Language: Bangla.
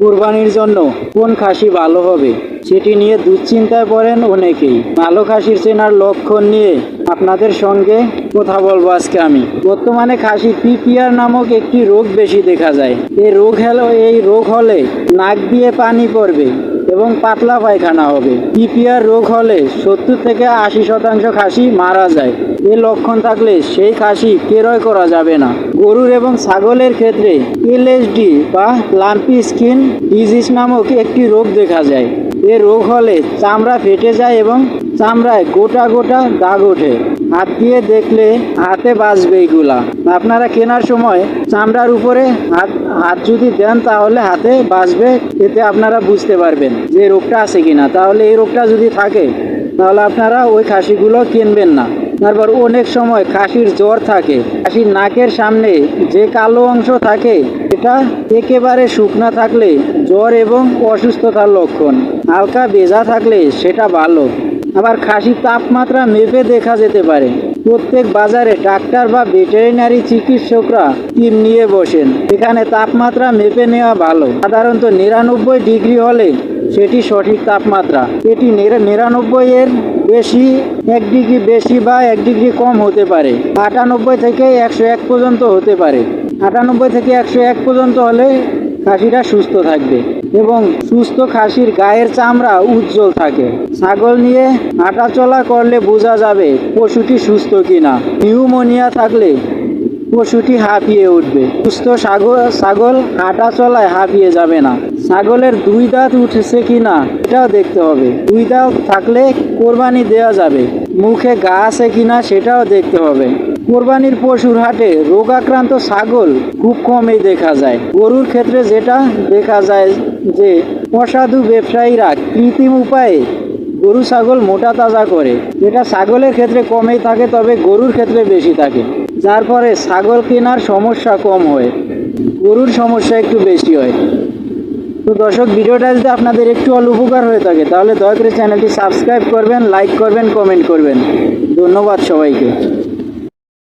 কোরবানির জন্য কোন খাসি ভালো হবে সেটি নিয়ে দুশ্চিন্তায় পড়েন অনেকেই। ভালো খাসির চেনার লক্ষণ নিয়ে আপনাদের সঙ্গে কথা বলব আজকে আমি। বর্তমানে খাসি পিপিআর নামক একটি রোগ বেশি দেখা যায়। এই রোগ হলো এই রোগ হলে নাক দিয়ে পানি পড়বে এবং পাতলা পায়খানা হবে। পিপিআর রোগ হলে সত্তর থেকে আশি শতাংশ খাসি মারা যায়। এ লক্ষণ থাকলে সেই খাসি ক্রয় করা যাবে না। গরুর এবং ছাগলের ক্ষেত্রে এলএসডি বা লাম্পি স্কিন ডিজিজ নামক একটি রোগ দেখা যায়। এ রোগ হলে চামড়া ফেটে যায় এবং চামড়ায় গোটা গোটা দাগ ওঠে। হাত দিয়ে দেখলে হাতে বাঁচবে এইগুলা আপনারা কেনার সময় চামড়ার উপরে হাত হাত যদি দেন তাহলে হাতে বাঁচবে এতে আপনারা বুঝতে পারবেন যে রোগটা আছে কিনা। তাহলে এই রোগটা যদি থাকে, তাহলে আপনারা ওই খাসিগুলো কিনবেন না। তারপর অনেক সময় খাসির জ্বর থাকে। খাসির নাকের সামনে যে কালো অংশ থাকে, এটা একেবারে শুকনা থাকলে জ্বর এবং অসুস্থতার লক্ষণ। হালকা ভেজা থাকলে সেটা ভালো। আবার খাসির তাপমাত্রা মেপে দেখা যেতে পারে। প্রত্যেক বাজারে ডাক্তার বা ভেটেরিনারি চিকিৎসকরা টিম নিয়ে বসেন। এখানে তাপমাত্রা মেপে নেওয়া ভালো। সাধারণত নিরানব্বই ডিগ্রি হলে সেটি সঠিক তাপমাত্রা। এটি নিরা- নিরানব্বই এর বেশি, এক ডিগ্রি বেশি বা এক ডিগ্রি কম হতে পারে। আটানব্বই থেকে একশো এক পর্যন্ত হতে পারে। আটানব্বই থেকে একশো এক পর্যন্ত হলে খাসিটা সুস্থ থাকবে এবং সুস্থ খাসির গায়ের চামড়া উজ্জ্বল থাকে। ছাগল নিয়ে হাঁটাচলা করলে বোঝা যাবে পশুটি সুস্থ কিনা। নিউমোনিয়া থাকলে পশুটি হাঁপিয়ে উঠবে। সুস্থ ছাগল ছাগল হাঁটা চলায় হাঁপিয়ে যাবে না। ছাগলের দুই দাঁত উঠেছে কিনা এটাও দেখতে হবে। দুই দাঁত থাকলে কোরবানি দেওয়া যাবে। মুখে গা আছে কি না, সেটাও দেখতে হবে। কোরবানির পশুর হাটে রোগাক্রান্ত ছাগল খুব কমই দেখা যায়। গরুর ক্ষেত্রে যেটা দেখা যায় যে, অসাধু ব্যবসায়ীরা কৃত্রিম উপায়ে গরু ছাগল মোটা তাজা করে। যেটা ছাগলের ক্ষেত্রে কমেই থাকে, তবে গরুর ক্ষেত্রে বেশি থাকে। যার ফলে ছাগল কেনার সমস্যা কম হয়, গরুর সমস্যা একটু বেশি হয়। তো দর্শক, ভিডিওটা যদি আপনাদের একটু অল উপকার হয়ে থাকে, তাহলে দয়া করে চ্যানেলটি সাবস্ক্রাইব করবেন, লাইক করবেন, কমেন্ট করবেন। ধন্যবাদ সবাইকে।